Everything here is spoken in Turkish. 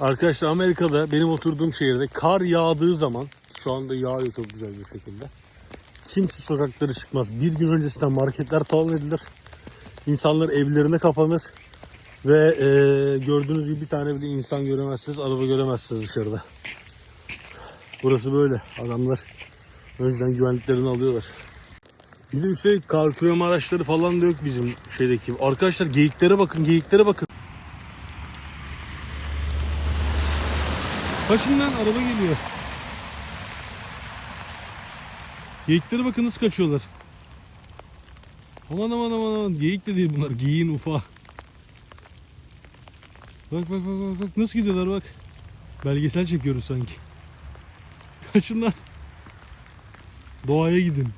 Arkadaşlar Amerika'da benim oturduğum şehirde kar yağdığı zaman şu anda yağıyor çok güzel bir şekilde. Kimse sokaklara çıkmaz. Bir gün öncesinden marketler talan edilir. İnsanlar evlerine kapanır. Ve e, gördüğünüz gibi bir tane bile insan göremezsiniz, araba göremezsiniz dışarıda. Burası böyle. Adamlar önceden güvenliklerini alıyorlar. Bir de üstelik kar küreme araçları falan da yok bizim şeydeki. Arkadaşlar geyiklere bakın, geyiklere bakın. Kaçın lan araba geliyor. Geyiklere bakın nasıl kaçıyorlar. Aman aman aman aman. Geyik de değil bunlar. Geyiğin ufağı. Bak bak bak bak bak nasıl gidiyorlar bak. Belgesel çekiyoruz sanki. Kaçın lan. Doğaya gidin.